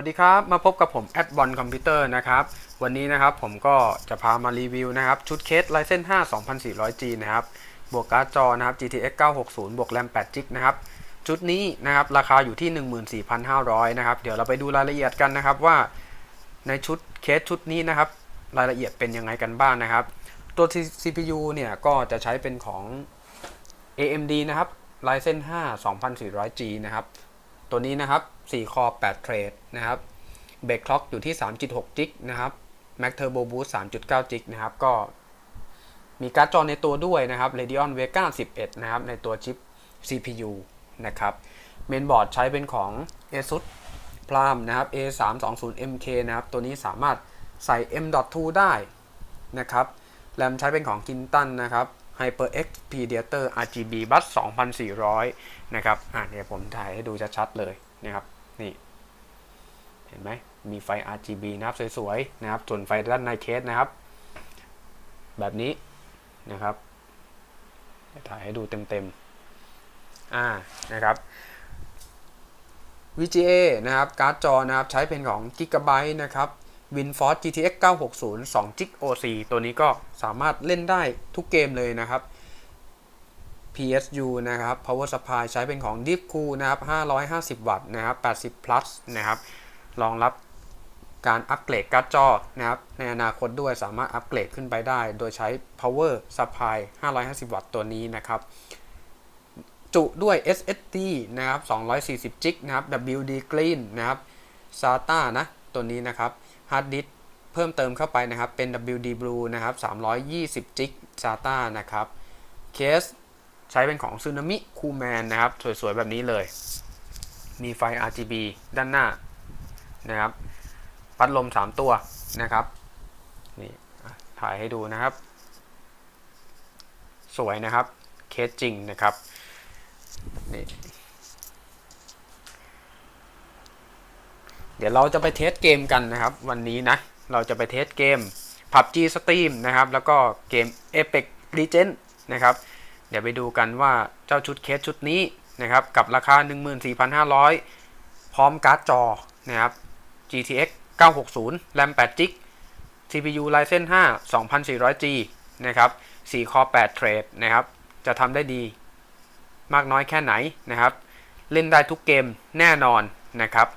วัสดีครับ มาพบกับผมแอดบอลคอมพิวเตอร์นะครับ วันนี้นะครับผมก็จะพามารีวิวนะครับ ชุดเคส Ryzen 5 2400G นะครับ บวกการ์ดจอนะครับ GTX 960 บวกแรม8 g นะครับ ชุดนี้นะครับ ราคาอยู่ที่ 14,500 นะครับ เดี๋ยวเราไปดูรายละเอียดกันนะครับว่าในชุดเคสชุดนี้นะครับ รายละเอียดเป็นยังไงกันบ้างนะครับ ตัว CPU เนี่ยก็จะใช้เป็นของ AMD นะครับ Ryzen 5 2400G นะครับ ตัวนี้นะครับ 4 คอ 8 เทรดนะครับเบรกคล็อกอยู่ที่ 3.6 จิกนะครับ Max Turbo Boost 3.9 จิกนะครับ ก็มีการ์ดจอในตัวด้วยนะครับ Radeon Vega 11 นะครับ ในตัวชิป CPU นะครับ เมนบอร์ดใช้เป็นของ ASUS Plum นะครับ A320MK นะครับ ตัวนี้สามารถใส่ M.2 ได้นะครับ แรมใช้เป็นของ Kinton นะครับ HyperX Predator RGB Bus 2400 นะครับ อะเดี๋ยวผมถ่ายให้ดูชัดๆเลยนะครับ นี่ เห็นไหม มีไฟ RGB นะครับสวยๆ นะครับ ส่วนไฟด้านในเคสนะครับ แบบนี้นะครับ ถ่ายให้ดูเต็มๆ อ่า นะครับ VGA นะครับ การ์ดจอนะครับ ใช้เป็นของ Gigabyte นะครับ WinForce GTX 960 2 g OC ตัวนี้ก็สามารถเล่นได้ทุกเกมเลยนะครับ PSU นะครับ Power Supply ใช้เป็นของ Deep Cool นะครับ 550 วัตต์นะครับ 80 plus นะครับรองรับการอัปเกรดการ์ดจอนะครับในอนาคตด้วยสามารถอัปเกรดขึ้นไปได้ โดยใช้ Power Supply 550 วัตต์ตัวนี้นะครับจุด้วย SSD นะครับ240 g นะครับ WD Green นะครับ SATA นะ ตัวนี้นะครับ Hard Disk เพิ่มเติมเข้าไปนะครับ เป็น WD Blue นะครับ320 g SATA นะครับ เคสใช้เป็นของ Tsunami Coolman นะครับ สวยๆ แบบนี้เลย มีไฟ RGB ด้านหน้านะครับ พัดลม 3 ตัวนะครับ นี่ถ่ายให้ดูนะครับ สวยนะครับ เคสจริงนะครับ นี่ เดี๋ยวเราจะไปเทสเกมกันนะครับ วันนี้นะ เราจะไปเทสเกม PUBG Steam นะครับ แล้วก็เกม Apex Legends นะครับ เดี๋ยวไปดูกันว่าเจ้าชุดเคสชุดนี้นะครับ กับราคา 14,500 พร้อมการ์ดจอนะครับ GTX 960 RAM 8 g CPU Ryzen 5 2400G นะครับ 4 Core 8 Thread นะครับ จะทำได้ดีมากน้อยแค่ไหนนะครับ เล่นได้ทุกเกมแน่นอนนะครับ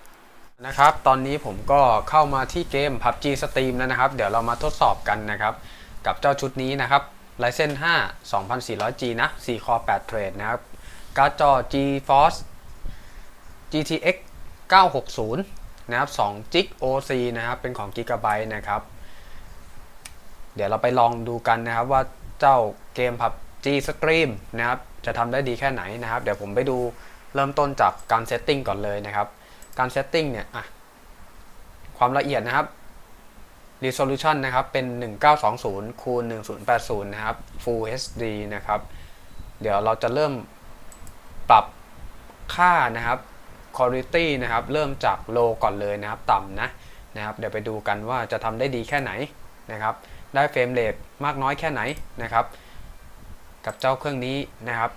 นะครับตอนนี้ผมก็เข้ามาที่เกม PUBG Steam แล้วนะครับ เดี๋ยวเรามาทดสอบกันนะครับ กับเจ้าชุดนี้นะครับ Ryzen 5 2400G นะ4 Core 8 Thread นะครับ การ์ดจอ GeForce GTX 960 นะครับ2 g OC นะครับ เป็นของ Gigabyte นะครับ เดี๋ยวเราไปลองดูกันนะครับว่าเจ้าเกม PUBG Stream นะครับ จะทำได้ดีแค่ไหนนะครับ เดี๋ยวผมไปดูเริ่มต้นจากการเซตติ้งก่อนเลยนะครับ การเซตติ้งเนี่ยอะความละเอียดนะครับ resolution นะครับ เป็น 1920คูณ1080 นะครับ Full HD นะครับ เดี๋ยวเราจะเริ่มปรับค่านะครับ quality นะครับ เริ่มจาก low ก่อนเลยนะครับ ต่ำนะนะครับ เดี๋ยวไปดูกันว่าจะทำได้ดีแค่ไหนนะครับ ได้เฟรมเรทมากน้อยแค่ไหนนะครับ กับเจ้าเครื่องนี้นะครับ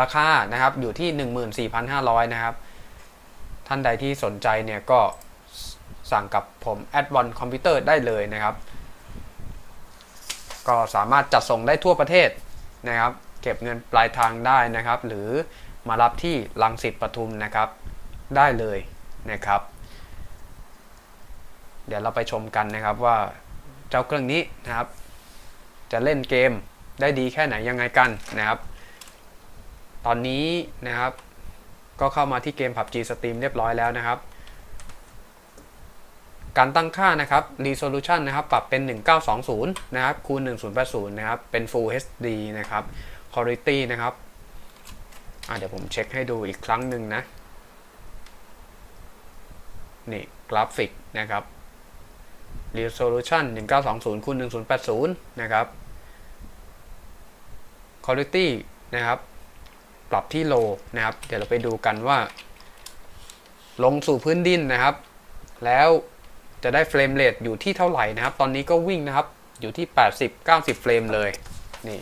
ราคานะครับอยู่ที่ 14,500 นะครับ ท่านใดที่สนใจเนี่ยก็สั่งกับผม a d v a n c e Computer ได้เลยนะครับ ก็สามารถจัดส่งได้ทั่วประเทศนะครับ เก็บเงินปลายทางได้นะครับ หรือมารับที่ลังสิตปทุมนะครับ ได้เลยนะครับ เดี๋ยวเราไปชมกันนะครับว่าเจ้าเครื่องนี้นะครับ จะเล่นเกมได้ดีแค่ไหนยังไงกันนะครับ ตอนนี้นะครับ ก็เข้ามาที่เกม PUBG Steam เรียบร้อยแล้วนะครับ การตั้งค่านะครับ resolution นะครับ ปรับเป็น 1920 นะครับ คูณ 1080 นะครับ เป็น Full HD นะครับ quality นะครับเดี๋ยวผมเช็คให้ดูอีกครั้งหนึ่งนะ นี่กราฟิกนะครับ resolution 1920คูณ1080 นะครับ quality นะครับ ปรับที่ low นะครับ เดี๋ยวเราไปดูกันว่า ลงสู่พื้นดินนะครับ แล้วจะได้เฟรมเรทอยู่ที่เท่าไหร่นะครับ ตอนนี้ก็วิ่งนะครับ อยู่ที่ 80-90 เฟรมเลย นี่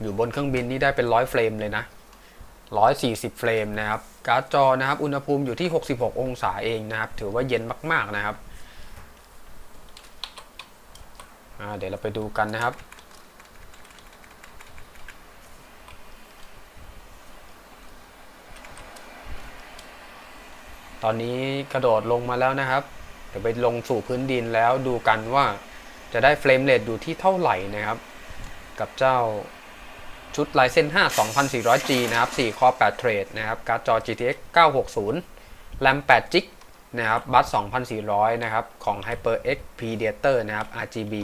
อยู่บนเครื่องบินนี่ได้เป็นร้อยเฟรมเลยนะ140 เฟรมนะครับ การ์ดจอนะครับ อุณหภูมิอยู่ที่ 66 องศาเองนะครับ ถือว่าเย็นมาก ๆ นะครับ เดี๋ยวเราไปดูกันนะครับ ตอนนี้กระโดดลงมาแล้วนะครับ เดี๋ยวไปลงสู่พื้นดินแล้วดูกันว่าจะได้เฟรมเรทอยู่ที่เท่าไหร่นะครับ กับเจ้าชุด Ryzen 5 2400G นะครับ4 Core 8 Thread นะครับ การ์ดจอ GTX 960 RAM 8 g b นะครับ บัส 2400 นะครับ ของ HyperX Predator นะครับ RGB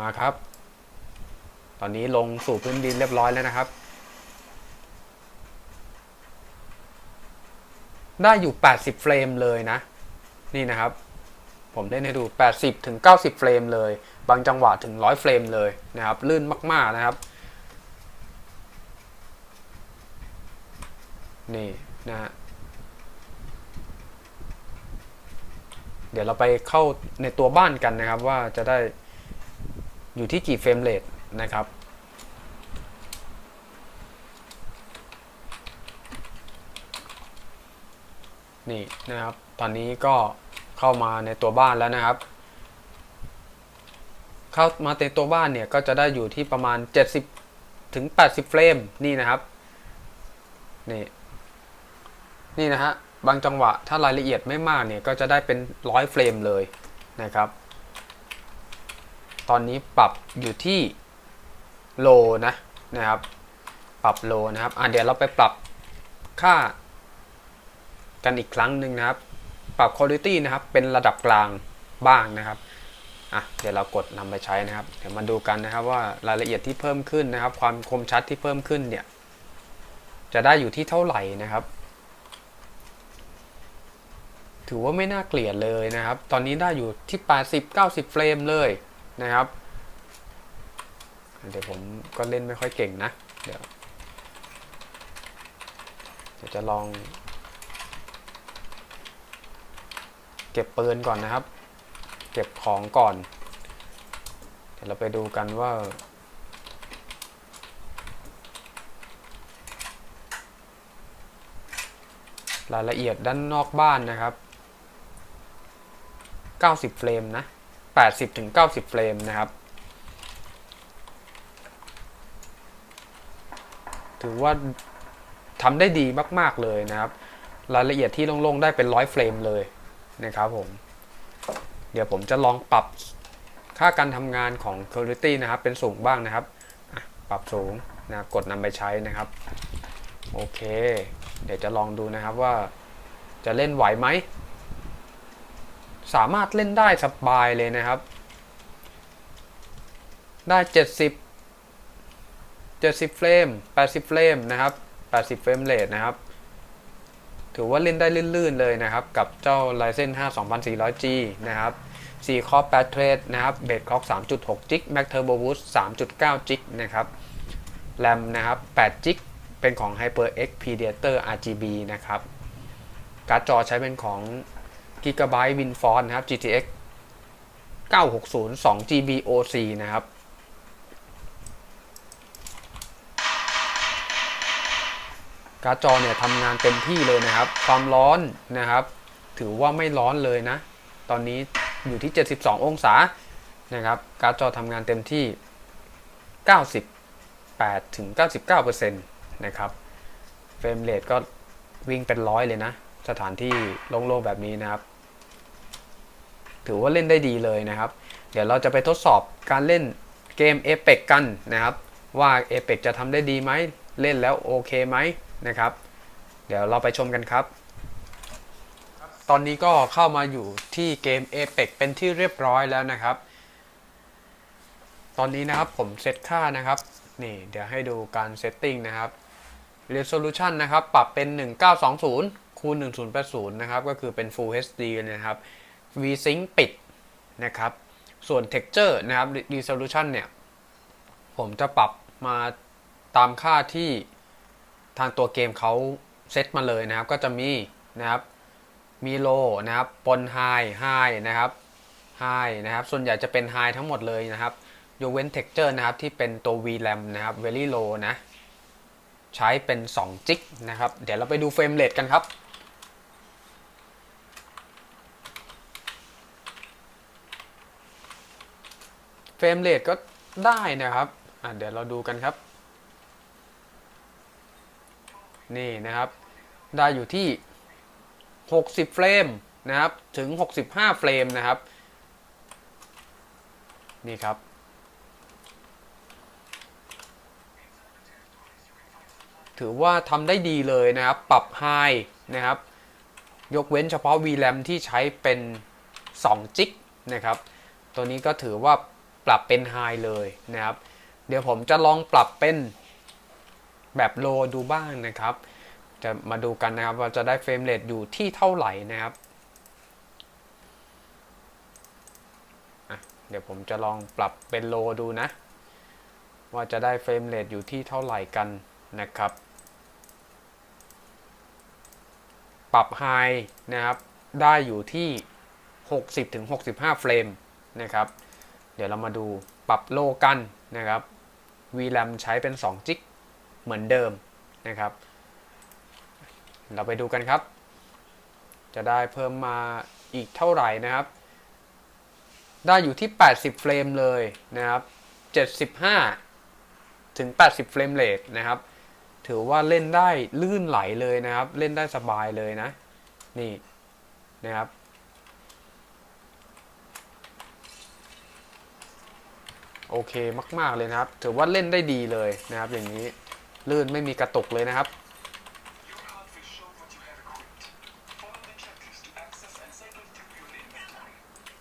มาครับ ตอนนี้ลงสู่พื้นดินเรียบร้อยแล้วนะครับ ได้อยู่ 80 เฟรมเลยนะ นี่นะครับ ผมเล่นให้ดู 80 ถึง 90 เฟรมเลย บางจังหวะถึง 100 เฟรมเลยนะครับ ลื่นมากๆนะครับ นี่นะฮะเดี๋ยวเราไปเข้าในตัวบ้านกันนะครับว่าจะได้ อยู่ที่กี่เฟรมเรทนะครับ นี่นะครับ ตอนนี้ก็เข้ามาในตัวบ้านแล้วนะครับ เข้ามาในตัวบ้านเนี่ยก็จะได้อยู่ที่ประมาณ 70ถึง80 เฟรมนี่นะครับ นี่นี่นะฮะบางจังหวะถ้ารายละเอียดไม่มากเนี่ยก็จะได้เป็นร้อยเฟรมเลยนะครับ ตอนนี้ปรับอยู่ที่โลนะนะครับ ปรับโลนะครับอะเดี๋ยวเราไปปรับค่า กันอีกครั้งหนึ่งนะครับ ปรับ Quality นะครับ เป็นระดับกลางบ้างนะครับอะเดี๋ยวเรากดนำไปใช้นะครับ เดี๋ยวมาดูกันนะครับว่ารายละเอียดที่เพิ่มขึ้นนะครับ ความคมชัดที่เพิ่มขึ้นเนี่ย จะได้อยู่ที่เท่าไหร่นะครับ ถือว่าไม่น่าเกลียดเลยนะครับ ตอนนี้ได้อยู่ที่ 80-90 เฟรมเลย นะครับ เดี๋ยวผมก็เล่นไม่ค่อยเก่งนะ เดี๋ยวเดี๋ยวจะลอง เก็บปืนก่อนนะครับ เก็บของก่อน เดี๋ยวเราไปดูกันว่ารายละเอียดด้านนอกบ้านนะครับ 90 เฟรมนะ 80ถึง90 เฟรมนะครับ ถือว่าทำได้ดีมาก ๆ เลยนะครับ รายละเอียดที่โล่งๆ ได้เป็นร้อยเฟรมเลยนะครับผม เดี๋ยวผมจะลองปรับค่าการทำงานของ Quality นะครับ เป็นสูงบ้างนะครับ ปรับสูงนะกดนำไปใช้นะครับ โอเค เดี๋ยวจะลองดูนะครับว่าจะเล่นไหวไหม สามารถเล่นได้สบายเลยนะครับ ได้ 70 70เฟรม80เฟรมนะครับ 80เฟรมเรทนะครับ ถือว่าเล่นได้ลื่นๆเลยนะครับ กับเจ้า Ryzen 5 2400G นะครับ4 Core 8 Thread นะครับ Base Clock 3.6 g Max Turbo Boost 3.9 g นะครับ RAM นะครับ8 g เป็นของ HyperX Predator RGB นะครับ การ์ดจอใช้เป็นของ Gigabyte WinForce นะครับ GTX 960 2 GB OC นะครับการ์ดจอเนี่ยทำงานเต็มที่เลยนะครับ ความร้อนนะครับ ถือว่าไม่ร้อนเลยนะ ตอนนี้อยู่ที่ 72 องศานะครับ การ์ดจอทำงานเต็มที่ 98ถึง99%นะครับ เฟรมเรทก็วิ่งเป็นร้อยเลยนะ สถานที่โล่งๆแบบนี้นะครับ ถือว่าเล่นได้ดีเลยนะครับ เดี๋ยวเราจะไปทดสอบการเล่นเกม Apex กันนะครับ ว่า Apex จะทำได้ดีไหมเล่นแล้วโอเคไหมนะครับ เดี๋ยวเราไปชมกันครับ ตอนนี้ก็เข้ามาอยู่ที่เกม Apex เป็นที่เรียบร้อยแล้วนะครับ ตอนนี้นะครับผมเซตค่านะครับนี่เดี๋ยวให้ดูการเซตติ้งนะครับ Resolution นะครับ ปรับเป็น 1920คูณ1080 นะครับ ก็คือเป็น Full HD นะครับ VSync ปิดนะครับ ส่วน Texture นะครับ Resolution เนี่ย ผมจะปรับมาตามค่าที่ทางตัวเกมเขาเซตมาเลยนะครับ ก็จะมีนะครับ มีโลนะครับปนไฮไฮนะครับ High นะครับ ส่วนใหญ่จะเป็น High ทั้งหมดเลยนะครับยกเว้น Texture นะครับ ที่เป็นตัว VRAM นะครับ Very Low นะ ใช้เป็น 2 จิกนะครับ เดี๋ยวเราไปดูเฟรมเรทกันครับ รมเรทก็ได้นะครับเดี๋ยวเราดูกันครับ นี่นะครับ ได้อยู่ที่ 60 เฟรมนะครับ ถึง 65 เฟรมนะครับ นี่ครับ ถือว่าทำได้ดีเลยนะครับ ปรับ High นะครับ ยกเว้นเฉพาะ VRAM ที่ใช้เป็น 2 จิกนะครับ ตัวนี้ก็ถือว่า ปรับเป็น High เลยนะครับ เดี๋ยวผมจะลองปรับเป็นแบบโลดูบ้างนะครับ จะมาดูกันนะครับว่าจะได้เฟรมเรทอยู่ที่เท่าไหร่นะครับเดี๋ยวผมจะลองปรับเป็นโลดูนะ ว่าจะได้เฟรมเรทอยู่ที่เท่าไหร่กันนะครับ ปรับไฮนะครับ ได้อยู่ที่ 60-65 เฟรมนะครับ เดี๋ยวเรามาดูปรับโลกันนะครับ VRAM ใช้เป็น2จิกเหมือนเดิมนะครับ เราไปดูกันครับ จะได้เพิ่มมาอีกเท่าไหร่นะครับ ได้อยู่ที่ 80 เฟรมเลยนะครับ 75 ถึง 80 เฟรมเรทนะครับ ถือว่าเล่นได้ลื่นไหลเลยนะครับ เล่นได้สบายเลยนะ นี่นะครับ โอเคมาก ๆ เลยนะครับ ถือว่าเล่นได้ดีเลยนะครับ อย่างนี้ลื่นไม่มีกระตุกเลยนะครับ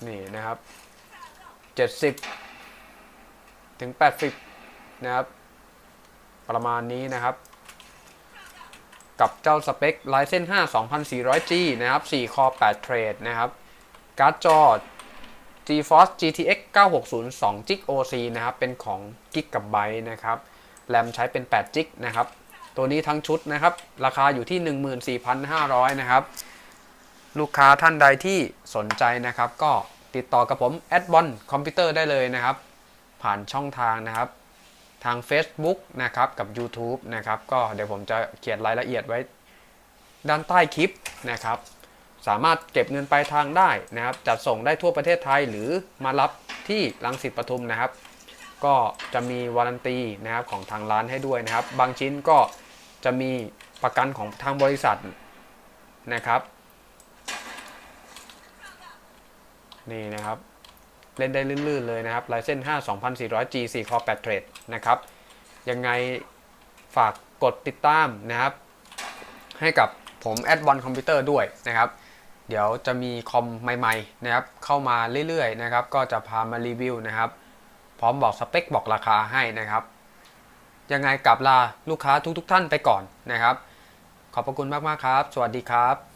นี่นะครับ 70 ถึง 80 นะครับ ประมาณนี้นะครับ กับเจ้าสเปค Ryzen 5 2400G นะครับ 4 คอ 8 เทรดนะครับ การ์ดจอ GeForce GTX 960 2 g OC นะครับ เป็นของ Gigabyte นะครับ แรมใช้เป็น 8 g นะครับ ตัวนี้ทั้งชุดนะครับ ราคาอยู่ที่ 14,500 นะครับ ลูกค้าท่านใดที่สนใจนะครับ ก็ติดต่อกับผมแอดบอลคอมพิวเตอร์ได้เลยนะครับ ผ่านช่องทางนะครับ ทาง Facebook นะครับ กับ YouTube นะครับ ก็เดี๋ยวผมจะเขียนรายละเอียดไว้ด้านใต้คลิปนะครับ สามารถเก็บเงินปลายทางได้นะครับจัดส่งได้ทั่วประเทศไทยหรือมารับที่รังสิตปทุมนะครับ ก็จะมีวารันตีนะครับของทางร้านให้ด้วยนะครับ บางชิ้นก็จะมีประกันของทางบริษัทนะครับ นี่นะครับ เล่นได้ลื่นๆเลยนะครับ Ryzen 5 2400G 4 Core 8 Thread นะครับ ยังไงฝากกดติดตามนะครับ ให้กับผมแอดบอลคอมพิวเตอร์ด้วยนะครับ เดี๋ยวจะมีคอมใหม่ๆนะครับเข้ามาเรื่อยๆนะครับก็จะพามารีวิวนะครับ พร้อมบอกสเปคบอกราคาให้นะครับยังไงกลับลาลูกค้าทุกๆท่านไปก่อนนะครับ ขอบพระคุณมากๆครับ สวัสดีครับ